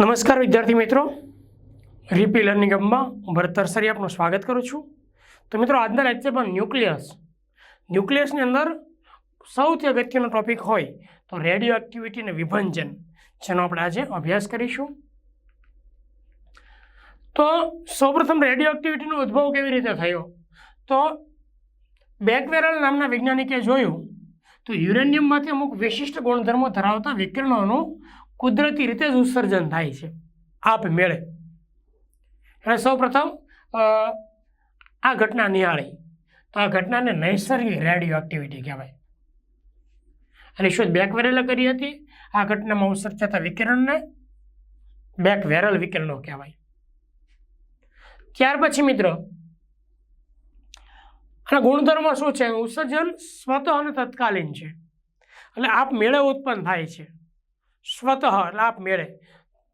નમસ્કાર વિદ્યાર્થી મિત્રો. રીપી લર્નિંગ હબમાં ભરત તરસરી આપનું સ્વાગત કરું છું. તો મિત્રો, આજના લેક્ચરમાં ન્યુક્લિયસ ન્યુક્લિયસની અંદર સૌથી અગત્યનો ટોપિક હોય તો રેડિયો એક્ટિવિટી અને વિભંજન, જેનો આપણે આજે અભ્યાસ કરીશું. તો સૌપ્રથમ રેડિયો એક્ટિવિટીનો ઉદ્ભવ કેવી રીતે થયો? તો બેકવેરલ નામના વૈજ્ઞાનિકે જોયું, તો યુરેનિયમમાંથી અમુક વિશિષ્ટ ગુણધર્મો ધરાવતા વિકિરણોનું કુદરતી રીતે જ ઉત્સર્જન થાય છે. આપ મેળે. એટલે સૌપ્રથમ આ ઘટના નિહાળી. તો આ ઘટનાને નૈસર્ગિક રેડિયો એક્ટિવિટી કહેવાય. અને શોધ બેકવેરેલે કરી હતી. આ ઘટનામાં ઉત્સર્જાતા વિકિરણને બેકવેરલ વિકિરણો કહેવાય. ત્યાર પછી મિત્રો, આના ગુણધર્મો શું છે? ઉત્સર્જન સ્વતઃ અને તત્કાલીન છે. એટલે આપ મેળે ઉત્પન્ન થાય છે. સ્વતઃ લાભ મેળે.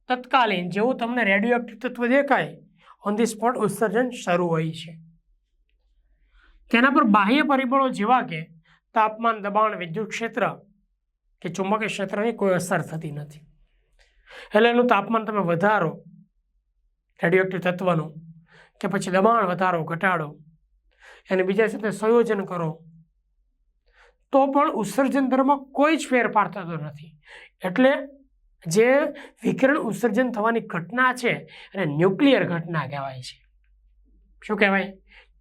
તત્કાલીન જેવું તમને રેડિયો એક્ટિવ તત્વ દેખાય ઓન ધી સ્પોટ ઉત્સર્જન શરૂ હોય છે. તેના પર બાહ્ય પરિબળો જેવા કે તાપમાન, દબાણ, વિદ્યુત ક્ષેત્ર કે ચુંબકીય ક્ષેત્રની કોઈ અસર થતી નથી. એટલે એનું તાપમાન તમે વધારો રેડિયો એક્ટિવ તત્વનું, કે પછી દબાણ વધારો, ઘટાડો અને બીજા સાથે સંયોજન કરો તો પણ ઉત્સર્જન દરમાં કોઈ જ ફેરફાર થતો નથી. એટલે જે વિકિરણ ઉત્સર્જન થવાની ઘટના છે એને ન્યુક્લિયર ઘટના કહેવાય છે. શું કહેવાય?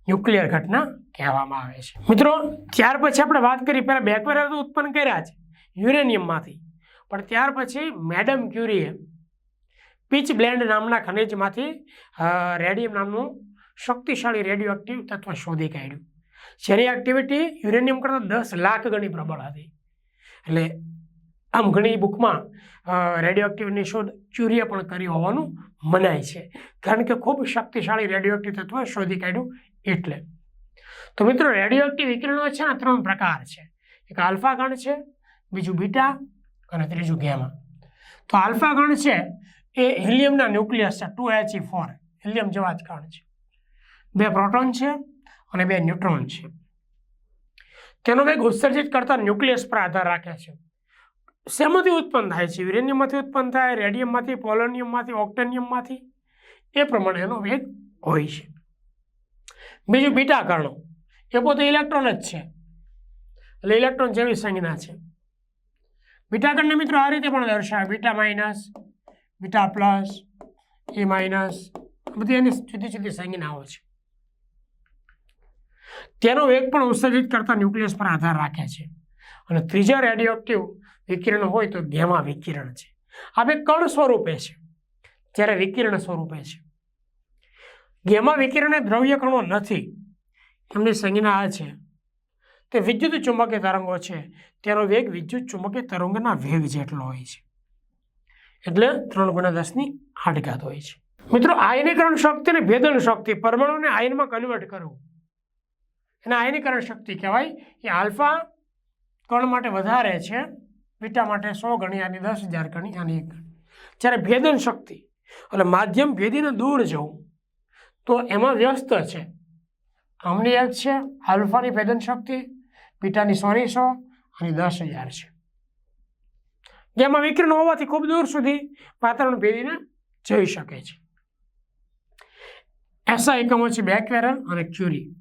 ન્યુક્લિયર ઘટના કહેવામાં આવે છે. મિત્રો, ત્યાર પછી આપણે વાત કરી, પહેલાં બેકવેરલ તો ઉત્પન્ન કર્યા છે યુરેનિયમમાંથી. પણ ત્યાર પછી મેડમ ક્યુરીએ પીચ બ્લેન્ડ નામના ખનિજમાંથી રેડિયમ નામનું શક્તિશાળી રેડિયો એક્ટિવ તત્વ શોધી કાઢ્યું. જેની એક્ટિવિટી યુરેનિયમ કરતાં દસ લાખ ગણી પ્રબળ હતી. એટલે આમ ઘણી બુકમાં રેડિયો એક્ટિવની શોધ ક્યુરીએ પણ કરી હોવાનું મનાય છે. કારણ કે ખૂબ શક્તિશાળી રેડિયો એક્ટિવ તત્વ શોધી કાઢ્યું એટલે. તો મિત્રો રેડિયો એક્ટિવ વિકિરણો છે ને ત્રણ પ્રકાર છે. એક આલ્ફા ગણ છે, બીજું બીટા અને ત્રીજું ગેમા. તો આલ્ફા ગણ છે, એ હિલિયમના ન્યુક્લિયસ છે, ટુ એચ ફોર. હિલિયમ જેવા જ કણ છે. બે પ્રોટોન છે અને બે ન્યુટ્રોન છે. તેનો વેગ ઉત્સર્જિત કરતા ન્યુક્લિયસ પર આધાર રાખે છે. શેમાંથી ઉત્પન્ન થાય છે? યુરેનિયમમાંથી ઉત્પન્ન થાય, રેડિયમમાંથી, પોલોનિયમમાંથી, ઓક્ટેનિયમમાંથી? એ પ્રમાણે એનો વેગ હોય છે. બીજું બીટા કર્ણો. એ પોતે ઇલેક્ટ્રોન જ છે. એટલે ઇલેક્ટ્રોન જેવી સંજ્ઞા છે. બીટા કર્ણને મિત્રો આ રીતે પણ દર્શાવે. બીટા માઇનસ, બીટા પ્લસ, એ માઇનસ બધી એની જુદી જુદી સંજ્ઞાઓ છે. તેનો વેગ પણ ઉત્સર્જિત કરતા ન્યુક્લિયસ પર આધાર રાખે છે. અને ત્રીજા રેડિયો એક્ટિવ વિકિરણ હોય તો ગેમા વિકિરણ છે. આ બે કણ સ્વરૂપે છે. જ્યારે વિકિરણ સ્વરૂપે છે. ગેમા વિકિરણ એ દ્રવ્ય કણો નથી. એમની સંજ્ઞા આ છે. તે વિદ્યુત ચુંબકીય તરંગો છે. તેનો વેગ વિદ્યુત ચુંબકીય તરંગના વેગ જેટલો હોય છે. એટલે ત્રણ ગુણ્યા દસની આડઘાત હોય છે. મિત્રો, આયનીકરણ શક્તિ અને ભેદન શક્તિ પરમાણુને આયનમાં કન્વર્ટ કરવું. એને આયનીકરણ શક્તિ કહેવાય. એ આલ્ફા કણ માટે વધારે છે. બીટા માટે સો ગણી આની દસ હજાર ગણી આની એક. જ્યારે ભેદન શક્તિ, એટલે માધ્યમ ભેદીને દૂર જવું, તો એમાં વ્યસ્ત છે. આમની એક છે, આલ્ફાની ભેદન શક્તિ, બીટાની સોની સો, અને દસ હજાર છે. જેમાં વિકિરણ હોવાથી ખૂબ દૂર સુધી વાતાવરણ ભેદીને જઈ શકે છે. એસા એકમો છે બેકવેરલ અને ક્યુરી.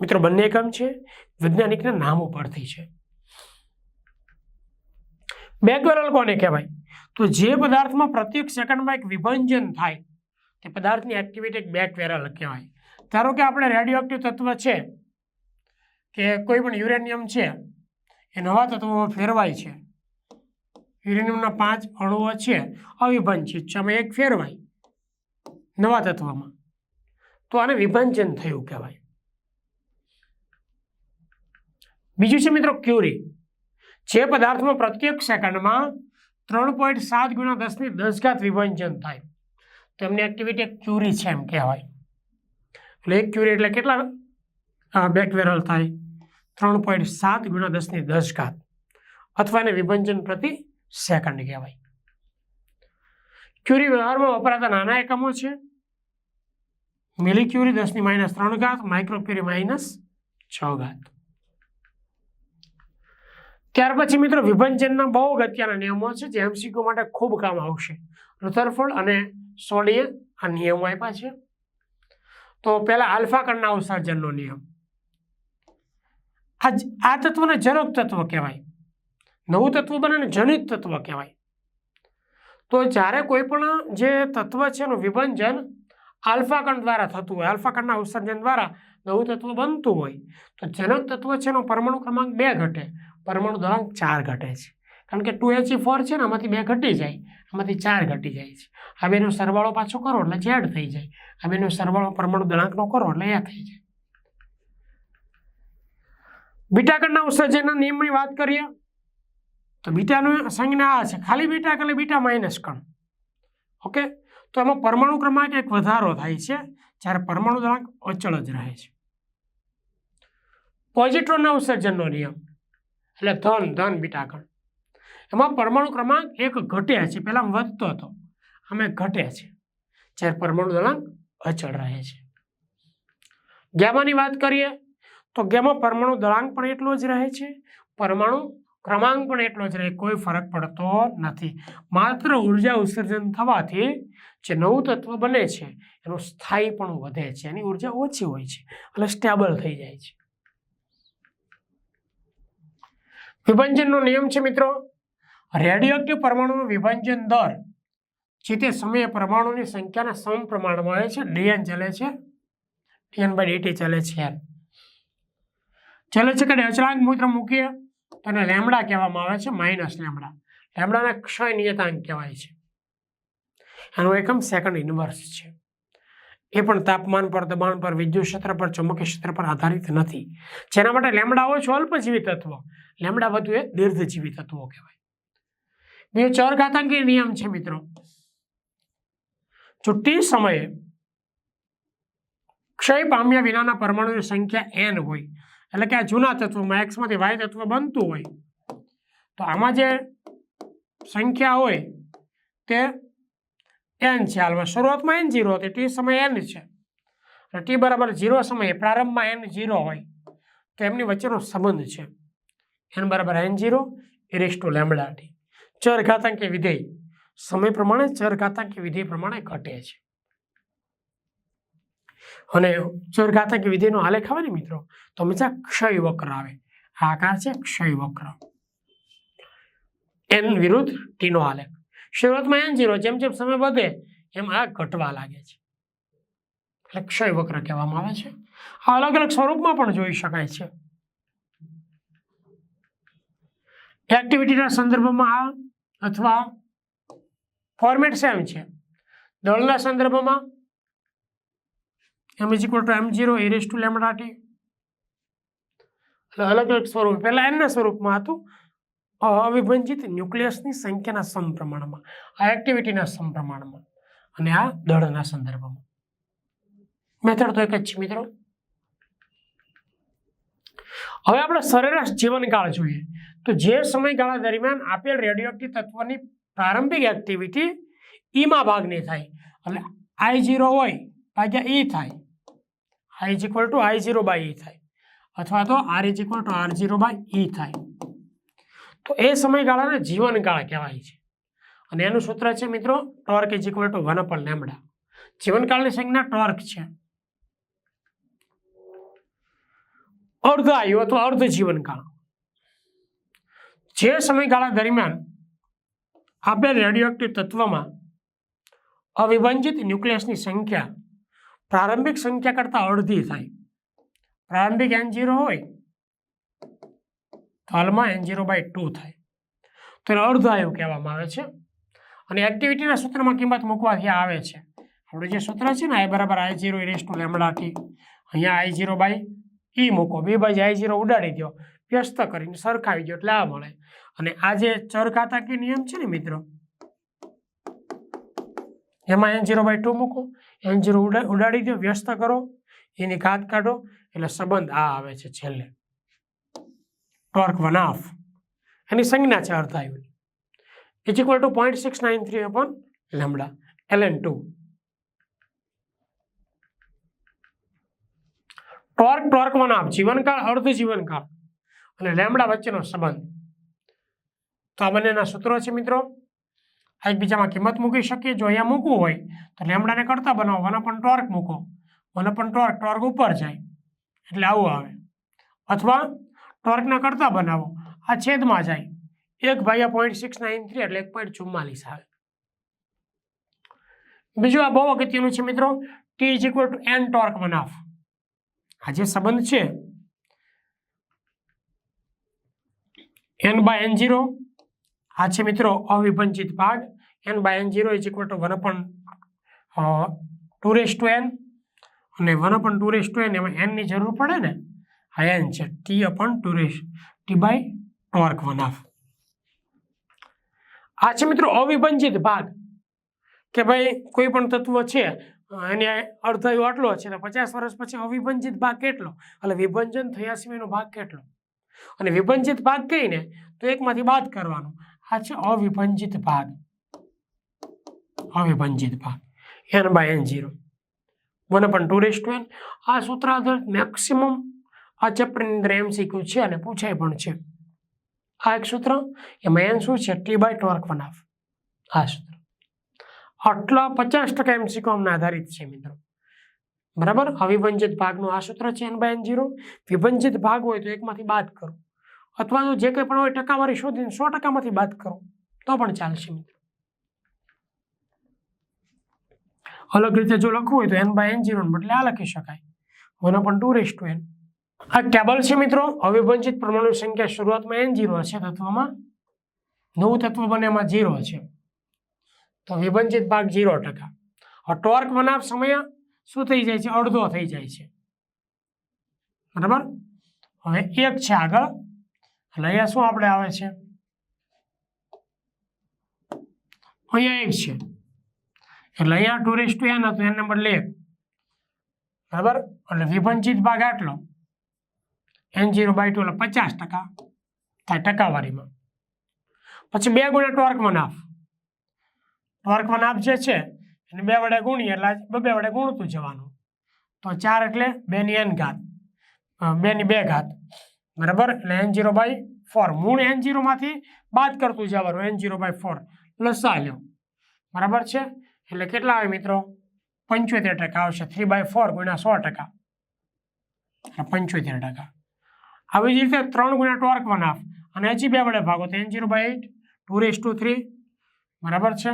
મિત્રો, બંને એકમ છે. વૈજ્ઞાનિકના નામ ઉપરથી છે. બેકવેરલ કોને કહેવાય? તો જે પદાર્થમાં પ્રત્યેક સેકન્ડમાં એક વિભંજન થાય, તે પદાર્થની એક્ટિવિટી એક બેકવેરલ કહેવાય. ધારો કે આપણે રેડિયો એક્ટિવ તત્વ છે, કે કોઈ પણ યુરેનિયમ છે, એ નવા તત્વોમાં ફેરવાય છે. યુરેનિયમના પાંચ અણુઓ છે, અવિભંજિત છે આમાં એક ફેરવાય નવા તત્વમાં. તો આને વિભંજન થયું કહેવાય. બીજું છે મિત્રો ક્યુરી. જે પદાર્થમાં પ્રત્યેક સેકન્ડમાં ત્રણ પોઈન્ટ સાત ગુણ્યા દસની દસ ઘાત વિભંજન થાય. તો એમની એક્ટિવિટી એક ક્યુરી છે એમ કહેવાય. એટલે એક ક્યુરી એટલે કેટલા? બેકવેરલ થાય. ત્રણ પોઈન્ટ સાત ગુણ્યા દસની દસ ઘાત અથવા એને વિભંજન પ્રતિ સેકન્ડ કહેવાય. ક્યુરી વ્યવહારમાં વપરાતા નાના એકમો છે. મિલી ક્યુરી દસની માઇનસ ત્રણ ઘાત, માઇક્રો ક્યુરી માઇનસ છ ઘાત. ત્યાર પછી મિત્રો વિભંજનના બહુ અગત્યના નિયમો છે જે એમસીક્યુ માટે ખૂબ કામ આવશે. રુથરફોર્ડ અને સોડીએ આ નિયમો આપ્યા છે. તો પહેલા આલ્ફા કણના ઉત્સર્જનનો નિયમ. આ આ તત્વને જનક તત્વ કહેવાય. નવું તત્વ બને ને જનિત તત્વ કહેવાય. તો જ્યારે કોઈ પણ જે તત્વ છે એનું વિભંજન આલ્ફા કણ દ્વારા થતું હોય, આલ્ફા કણના ઉત્સર્જન દ્વારા નવું તત્વ બનતું હોય, તો જનક તત્વ છે એનો પરમાણુ ક્રમાંક બે ઘટે. પરમાણુ દળાંક ચાર ઘટે છે. કારણ કે ટુ એચ ફોર છે ને, આમાંથી બે ઘટી જાય, આમાંથી ચાર ઘટી જાય છે. આ બેનો સરવાળો પાછો કરો એટલે ઝેડ થઈ જાય. આ બેનો સરવાળો પરમાણુ દળાંકનો કરો એટલે એ થઈ જાય. બીટાકણના ઉત્સર્જનના નિયમની વાત કરીએ, તો બીટાનું સંજ્ઞા આ છે, ખાલી બીટા એટલે બીટા માઇનસ કણ? ઓકે? તો એમાં પરમાણુ ક્રમાંક એક વધારો થાય છે, જ્યારે પરમાણુ દળાંક અચળ જ રહે છે. પોઝિટ્રોનના ઉત્સર્જનનો નિયમ. એટલે ધન ધન બીટાકણ એમાં પરમાણુ ક્રમાંક એક ઘટે છે. પહેલાં વધતો હતો. અમે ઘટે છે. જ્યારે પરમાણુ દળાંક અચળ રહે છે. ગેમાની વાત કરીએ, તો ગેમા પરમાણુ દળાંક પણ એટલો જ રહે છે. પરમાણુ ક્રમાંક પણ એટલો જ રહે. કોઈ ફરક પડતો નથી. માત્ર ઊર્જા ઉત્સર્જન થવાથી જે નવું તત્વ બને છે, એનું સ્થાયી પણ વધે છે. એની ઊર્જા ઓછી હોય છે. એટલે સ્ટેબલ થઈ જાય છે. વિભંજનનો નિયમ છે મિત્રો? રેડિયોક્ટિવ પરમાણુનો વિભંજન દર, જે તે સમયે પરમાણુની સંખ્યાના સમ પ્રમાણમાં હોય છે ડીએન ચાલે છે ડીએન બાય ડીટી ચાલે છે. ચાલે છે કે અચળાંક મૂત્ર મૂકીએ તો એને લેમડા કહેવામાં આવે છે, માઇનસ લેમડા. લેમડાના ક્ષય નિયતાંક કહેવાય છે. એનો એકમ સેકન્ડ ઇન્વર્સ છે. એ પણ તાપમાન પર, દબાણ પર, વિદ્યુત ક્ષેત્ર પર, ચુંબકીય ક્ષેત્ર પર આધારિત નથી. જેના માટે લેમડા ઓછો અલ્પજીવી તત્વ. લેમડા વધુ એ દીર્ઘજીવી તત્વો કહેવાય. બે ચર ઘાતાંકી નિયમ છે મિત્રો. જો સમયે ક્ષય પામ્યા વિનાના પરમાણુની સંખ્યા એન હોય. એટલે કે આ જૂના તત્વમાં એક્સમાંથી વાય તત્વ બનતું હોય. તો આમાં જે સંખ્યા હોય તે એન છે. હાલમાં શરૂઆતમાં એન જીરો હતી ટી સમય એન છે. અને ટી બરાબર જીરો સમયે, પ્રારંભમાં એન જીરો હોય, તો એમની વચ્ચેનો સંબંધ છે. એન બરાબર N zero e raise to lambda T ચર ઘાતાંકી વિધેય, સમય પ્રમાણે ચર ઘાતાંકી વિધેય પ્રમાણે ઘટે છે. અને ચર ઘાતાંકી વિધેયનો આલેખ આવે ને મિત્રો? તો હંમેશા ક્ષય વક્ર આવે. આકાર છે ક્ષય વક્ર. એન વિરુદ્ધ ટીનો આલેખ શરૂઆતમાં એન જીરો જેમ જેમ સમય વધે એમ આ ઘટવા લાગે છે. એટલે ક્ષય વક્ર કહેવામાં આવે છે. આ અલગ અલગ સ્વરૂપમાં પણ જોઈ શકાય છે. એક્ટિવિટીના સંદર્ભમાં આ અથવા ફોર્મેટ સેમ છે. દળના સંદર્ભમાં M is equal to M zero e raise to lambda એટલે અલગ અલગ સ્વરૂપ. પહેલાં એમના સ્વરૂપમાં હતું અવિભંજિત ન્યુક્લિયસની સંખ્યાના સમપ્રમાણમાં, આ એક્ટિવિટીના સમપ્રમાણમાં અને આ દળના સંદર્ભમાં. મેથડ તો એક જ છે મિત્રો. હવે આપણે સરેરાશ જીવનકાળ જોઈએ. તો જે સમયગાળા દરમિયાન આપેલ રેડિયોક્ટિવ તત્વની પ્રારંભિક એક્ટિવિટી ઈમાં ભાગની થાય. એટલે આઈ જીરો હોય, ભાગ્યા ઈ થાય. I is equal to I zero by e થાય. અથવા તો R is equal to R zero by e થાય. તો એ સમયગાળાને જીવનકાળ કહેવાય છે. અને એનું સૂત્ર છે મિત્રો torque is equal to one upon lambda જીવનકાળની સંજ્ઞા ટોર્ક છે. અર્ધ આયુ અથવા અર્ધ જીવનકાળ. જે સમયગાળા દરમિયાન આપેલ રેડિયોએક્ટિવ તત્વમાં અવિભંજિત ન્યુક્લિયસની સંખ્યા પ્રારંભિક સંખ્યા કરતાં અડધી થાય. પ્રારંભિક એન જીરો હોય તો હાલમાં એન જીરો બાય ટુ થાય. તો એને અર્ધાયુ કહેવામાં આવે છે. અને એક્ટિવિટીના સૂત્રમાં કિંમત મૂકવાથી આવે છે. આપણું જે સૂત્ર છે ને આઈ બરાબર I zero e raise to lambda અહીંયા આઈ જીરો બાય ઈ મૂકો. બે બાજુ આઈ જીરો ઉડાડી દો. વ્યસ્ત કરીને સરખાવી દો એટલે આ મળે. અને આ જે ચર નિયમ છે ને મિત્રો, એમાં એન જીરો બાય ટુ મૂકો. એન જીરો ઉડાડી દો, વ્યસ્ત કરો. એની ઘાત કાઢો. એટલે સંબંધ આ આવે છે છેલ્લે. ટોર્ક વન હાફ એની સંજ્ઞા છે અર્ધાયુની. Is equal to point six nine three upon lambda L N two torque torque one half જીવનકાળ, અર્ધ જીવનકાળ અને લેમડા વચ્ચેનો સંબંધ. તો આ બંનેના સૂત્રો છે મિત્રો. આ એકબીજામાં કિંમત મૂકી શકીએ. જો અહીંયા મૂકવું હોય, તો લેમડાને કરતા બનાવો. વન પણ ટોર્ક મૂકો. વન પણ ટોર્ક ટોર્ક ઉપર જાય. એટલે આવું આવે. અથવા ટોર્કના કરતા બનાવો. આ છેદમાં જાય. એક ભાગ્યા પોઈન્ટ સિક્સ નાઇન થ્રી એટલે એક પોઈન્ટ ચુમ્માલીસ આવે બીજું આ બહુ અગત્યનું છે મિત્રો. T is equal to N torque બનાવ આ જે સંબંધ છે એન બાય એન ઝીરો આ છે મિત્રો અવિભંજિત ભાગ. N by N zero is equal to one upon two raise to N અને one upon two raise to N એમાં એનની જરૂર પડે ને આ એન છે. T upon two raise T by torque one half આ છે મિત્રો અવિભંજિત ભાગ. કે ભાઈ કોઈ પણ તત્વ છે, એને અર્ધાયુ આટલો છે તો પચાસ વર્ષ પછી અવિભંજિત ભાગ કેટલો? એટલે વિભંજન થયા સિવાયનો ભાગ કેટલો? અને વિભંજિત ભાગ કહીને તો એકમાંથી બાદ કરવાનો. આ છે અવિભંજિત ભાગ. અવિભંજિત ભાગ. N by N zero one પણ ટુ એન આ સૂત્ર આધારિત મેક્સિમમ આ ચેપ્ટરની અંદર એમસીક્યુ છે અને પૂછાય પણ છે. આ એક સૂત્ર, એમાં એન શું છે? T by torque one half આ સૂત્ર. આટલા પચાસ ટકા એમસીક્યુ અમને આધારિત છે મિત્રો. બરાબર? અવિભંજિત ભાગનું આ સૂત્ર છે એન બાય એન જીરો વિભંજિત ભાગ હોય તો એકમાંથી બાદ કરો. અથવા તો જે કંઈ પણ હોય ટકાવારી શોધીને સો ટકામાંથી બાદ કરો. તો પણ ચાલશે મિત્રો. અલગ રીતે જો લખવું હોય તો એન બાય એન જીરો બદલે આ લખી શકાય. One upon two raise to N આ ટેબલ છે મિત્રો. અવિભંજિત પરમાણુ સંખ્યા શરૂઆતમાં એન જીરો છે તત્વમાં નવું તત્વ બને એમાં જીરો છે તો વિભંજિત ભાગ જીરો ટકા. ટોર્ક બનાવ સમય શું થઈ જાય છે? અડધો થઈ જાય છે. બરાબર? હવે એક છે આગળ. એટલે અહીંયા શું આપણે આવે છે? અહીંયા એક છે. એટલે અહીંયા ટુરિસ્ટ એન હતું એને બદલે એક. બરાબર? એટલે વિભંજિત ભાગ આટલો. એન જીરો બાય ટુ એટલે પચાસ ટકા. થાય ટકાવારીમાં. પછી બે ગુણ્યા ટોર્ક નાફ. ટોર્કમાં નાફ જે છે, એને બે વડે ગુણીએ એટલે બે વડે ગુણતું જવાનું. તો ચાર એટલે બેની એન ઘાત. બેની બે ઘાત. બરાબર? એટલે એન જીરો બાય ફોર મૂળ એન જીરોમાંથી બાદ કરતું જવાનું એન જીરો બાય ફોર લસા લ્યો બરાબર છે? એટલે કેટલા આવે મિત્રો? પંચોતેર ટકા આવશે. થ્રી બાય ફોર ગુણ્યા સો ટકા. પંચોતેર ટકા. આવી જ રીતે ત્રણ ગુણ્યા ટોર્ક વન હાફ અને હજી બે વડે ભાગો. તો N zero by eight two raise to three બરાબર છે?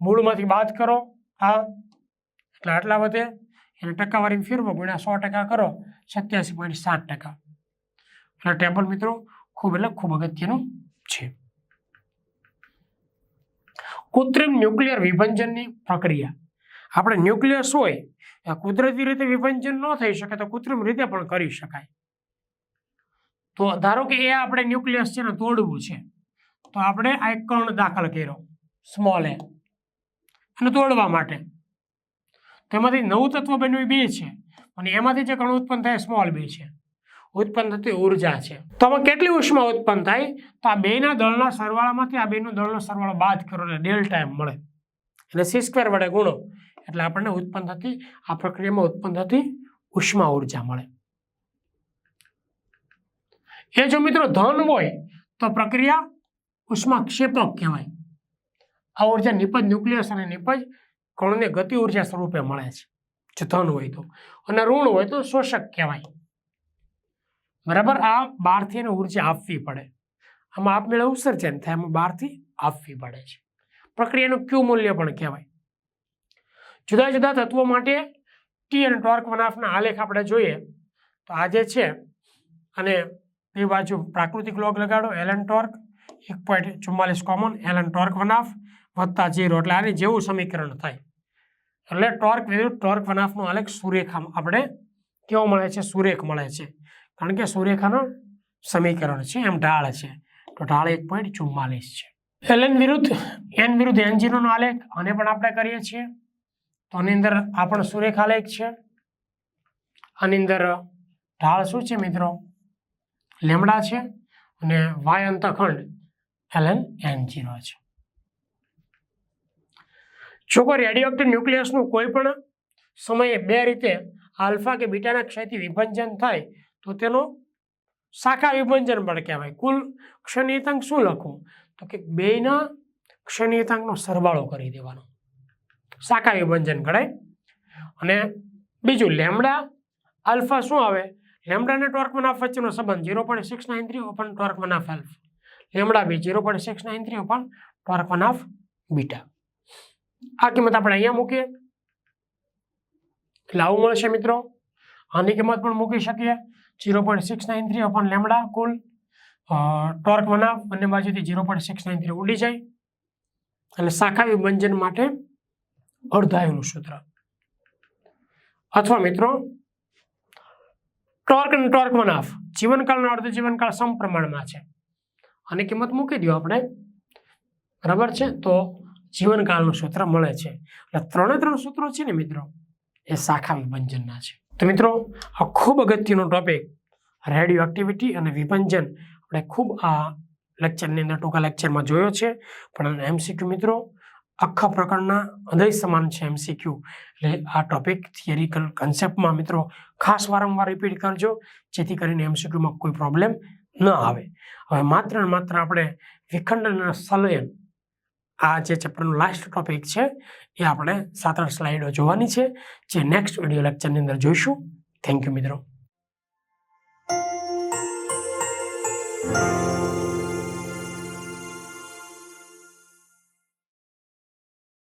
મૂળમાંથી બાદ કરો આ. એટલે આટલા વધે. એને ટકાવારી ફેરવો. ગુણ્યા સો ટકા કરો. સત્યાસી પોઈન્ટ સાત ટકા. એટલે ટેબલ મિત્રો ખૂબ એટલે ખૂબ અગત્યનું છે. કૃત્રિમ ન્યુક્લિયર વિભંજનની પ્રક્રિયા. આપણે ન્યુક્લિયસ હોય કુદરતી રીતે વિભંજન ન થઈ શકે તો કૃત્રિમ રીતે પણ કરી શકાય. તો ધારો કે એ આપણે ન્યુક્લિયસ છે ને તોડવું છે, તો આપણે આ એક કણ દાખલ કર્યો સ્મોલ એ અને તોડવા માટે. તેમાંથી નવું તત્વ બન્યું બે છે, અને એમાંથી જે કણ ઉત્પન્ન થાય સ્મોલ બે છે. ઉત્પન્ન થતી ઊર્જા છે. તો આમાં કેટલી ઉષ્મા ઉત્પન્ન થાય? તો આ બેના દળના સરવાળામાંથી આ બેનો દળનો સરવાળો બાદ કરો એટલે ડેલ્ટા એમ મળે. એટલે સી સ્ક્વેર વડે ગુણો, એટલે આપણને ઉત્પન્ન થતી, આ પ્રક્રિયામાં ઉત્પન્ન થતી ઉષ્મા ઊર્જા મળે. એ જો મિત્રો, ધન હોય તો પ્રક્રિયા ઉષ્માક્ષેપક કહેવાય. આ ઊર્જા નિપજ ન્યુક્લિયસ અને નિપજ કણને ગતિ ઊર્જા સ્વરૂપે મળે છે. જો ધન હોય તો. અને ઋણ હોય તો શોષક કહેવાય. બરાબર? આ બહારથી એને ઊર્જા આપવી પડે. આમાં આપમેળે ઉત્સર્જન થાય, આમાં બહારથી આપવી પડે છે. પ્રક્રિયાનું ક્યુ મૂલ્ય પણ કહેવાય. જુદા જુદા તત્વો માટે ટી અને ટોર્ક વનાફના આલેખ આપણે જોઈએ. તો આ જે છે, અને એ બાજુ પ્રાકૃતિક લોગ લગાડો એલન ટોર્ક એક પોઈન્ટ ચુમ્માલીસ common L N torque one half વત્તા જીરો એટલે આની જેવું સમીકરણ થાય. એટલે ટોર્ક વિરુદ્ધ ટોર્ક વનાફનો આલેખ સુરેખા આપણે કેવો મળે છે? સુરેખ મળે છે. કારણ કે સુરેખાનું સમીકરણ છે, એમ ઢાળ છે. તો ઢાળ એક પોઈન્ટ ચુમ્માલીસ છે. એલન વિરુદ્ધ એન વિરુદ્ધ એન જીરોનો આલેખ, આને પણ આપણે કરીએ છીએ. તો આની અંદર આ પણ સુરેખ આલેખ છે. આની અંદર ઢાળ શું છે મિત્રો? લેમડા છે અને વાય અંતખંડ એલએન એન જીરો છે. જોકો રેડિયોક્ટિવ ન્યુક્લિયસનું કોઈ પણ સમયે બે રીતે આલ્ફા કે બીટાના ક્ષયથી વિભંજન થાય, તો તેનો શાખા વિભંજન પણ કહેવાય. કુલ ક્ષનિયતાંક શું લખવું? તો કે બેયના ક્ષણિયતાંકનો સરવાળો કરી દેવાનો. શાખા વિભંજન કરાય અને બીજું લેમડા આલ્ફા શું આવે? લેમડા અને ટોર્ક મનાફ વચ્ચેનો સંબંધ zero point six nine three upon ટોર્કમાં નાફ Elf lambda B zero point six nine three upon ટોર્કમાં નાફ બીટા. આ કિંમત આપણે અહીંયા મૂકીએ. એટલે આવું મળશે મિત્રો. આની કિંમત પણ મૂકી શકીએ. Zero point six nine three upon lambda કુલ ટોર્ક મનાફ બંને બાજુથી zero point six nine three ઉડી જાય. અને શાખા વિભંજન માટે અર્ધાયુનું સૂત્ર. અથવા મિત્રો ટોર્ક અને ટોર્ક મનાફ જીવનકાળનો અર્ધ જીવનકાળ સમપ્રમાણમાં છે. આની કિંમત મૂકી દો આપણે. બરાબર છે? તો જીવનકાળનું સૂત્ર મળે છે. એટલે ત્રણે ત્રણ સૂત્રો છે ને મિત્રો, એ શાખા વિભંજનના છે. તો મિત્રો, આ ખૂબ અગત્યનો ટોપિક રેડિયો એક્ટિવિટી અને વિભંજન. આપણે ખૂબ આ લેક્ચરની અંદર ટૂંકા લેક્ચરમાં જોયો છે. પણ એમસીક્યુ મિત્રો આખા પ્રકારના હૃદય સમાન છે એમસીક્યુ એટલે આ ટોપિક થિયરિકલ કન્સેપ્ટમાં મિત્રો ખાસ વારંવાર રિપીટ કરજો, જેથી કરીને એમસીક્યુમાં કોઈ પ્રોબ્લેમ ન આવે. હવે માત્ર ને માત્ર આપણે વિખંડન અને સંલયન, આ જે ચેપ્ટરનો લાસ્ટ ટોપિક છે, એ આપણે સાત આઠ સ્લાઇડો જોવાની છે, જે નેક્સ્ટ વીડિયો લેક્ચરની અંદર જોઈશું. થેન્ક યુ મિત્રો.